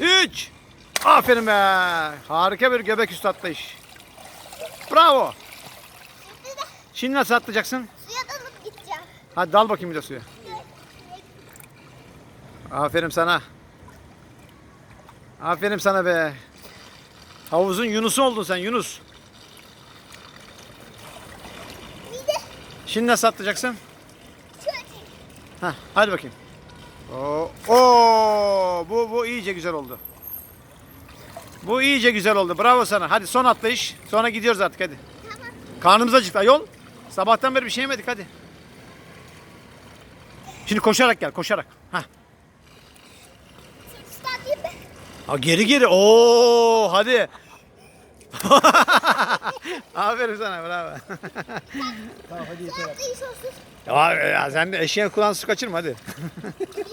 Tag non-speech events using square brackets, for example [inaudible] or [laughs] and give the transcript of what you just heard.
3. Aferin be. Harika bir göbek üstü atlayış. Bravo. Şimdi nasıl atlayacaksın? suya dalıp gideceğim. Hadi dal bakayım bir de suya. Aferin sana. Aferin sana be. Havuzun Yunus'u oldun sen Yunus. Şimdi nasıl atlayacaksın? Hah, hadi bakayım. Oo, oo, iyice güzel oldu. Bu iyice güzel oldu. Bravo sana. Hadi son atlayış. Sonra gidiyoruz artık hadi. Tamam. Karnımız acıktı ayol. Sabahtan beri bir şey yemedik hadi. Şimdi koşarak gel koşarak. Hah. Ha, geri geri. Oo hadi. [laughs] Aferin sana bravo. Tamam hadi yeter ya, ya sen de eşeğe kulağını su kaçırma hadi. [laughs]